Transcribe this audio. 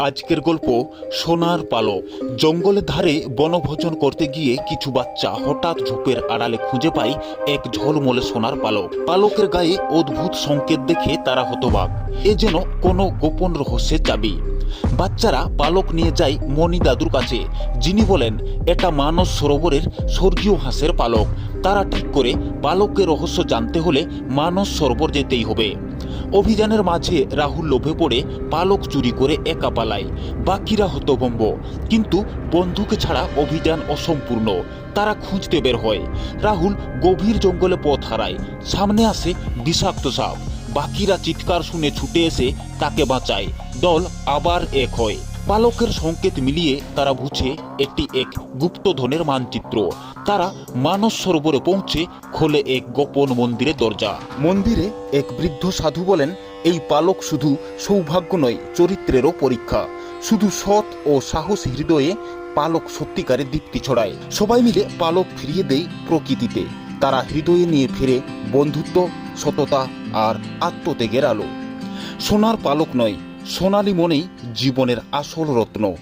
আজকের গল্প সোনার পালক জঙ্গলের ধারে বনভোজন করতে গিয়ে কিছু বাচ্চা হঠাৎ ঝোপের আড়ালে খুঁজে পায় এক ঝলমলে সোনার পালক পালকের গায়ে অদ্ভুত সংকেত দেখে তারা হতবাক। এ যেন কোনো গোপন রহস্যের চাবি। বাচ্চারা পালক নিয়ে যায় মণি দাদুর কাছে। যিনি বলেন, এটা মানস সরোবরের স্বর্গীয় হাঁসের পালক। তারা ঠিক করে পালকের রহস্য জানতে হলে মানস সরোবর যেতেই হবে। অভিযানের মাঝে রাহুল লোভে পড়ে পালক চুরি করে একা পালায়। বাকিরা হতভম্ব। কিন্তু বন্ধুকে ছাড়া অভিযান অসম্পূর্ণ। তারা খুঁজতে বের হয়। রাহুল গভীর জঙ্গলে পথ হারায়। সামনে আসে বিষাক্ত সাপ। বাকিরা চিৎকার শুনে ছুটে এসে তাকে বাঁচায়। দল আবার এক হয়। পালকের সংকেত মিলিয়ে তারা বুঝে এটি এক গুপ্তধনের মানচিত্র। তারা মানস সরোবরে পৌঁছে খোলে এক গোপন মন্দিরের দরজা। মন্দিরে এক বৃদ্ধ সাধু বলেন, এই পালক শুধু সৌভাগ্য নয়, চরিত্রেরও পরীক্ষা। শুধু সৎ ও সাহস হৃদয়ে পালক সত্যিকারের দীপ্তি ছড়ায়। সবাই মিলে পালক ফিরিয়ে দেয় প্রকৃতিতে। তারা হৃদয়ে নিয়ে ফিরে বন্ধুত্ব, সততা আর আত্মত্যাগের আলো। সোনার পালক নয় সোনালি মনেই জীবনের আসল রত্ন।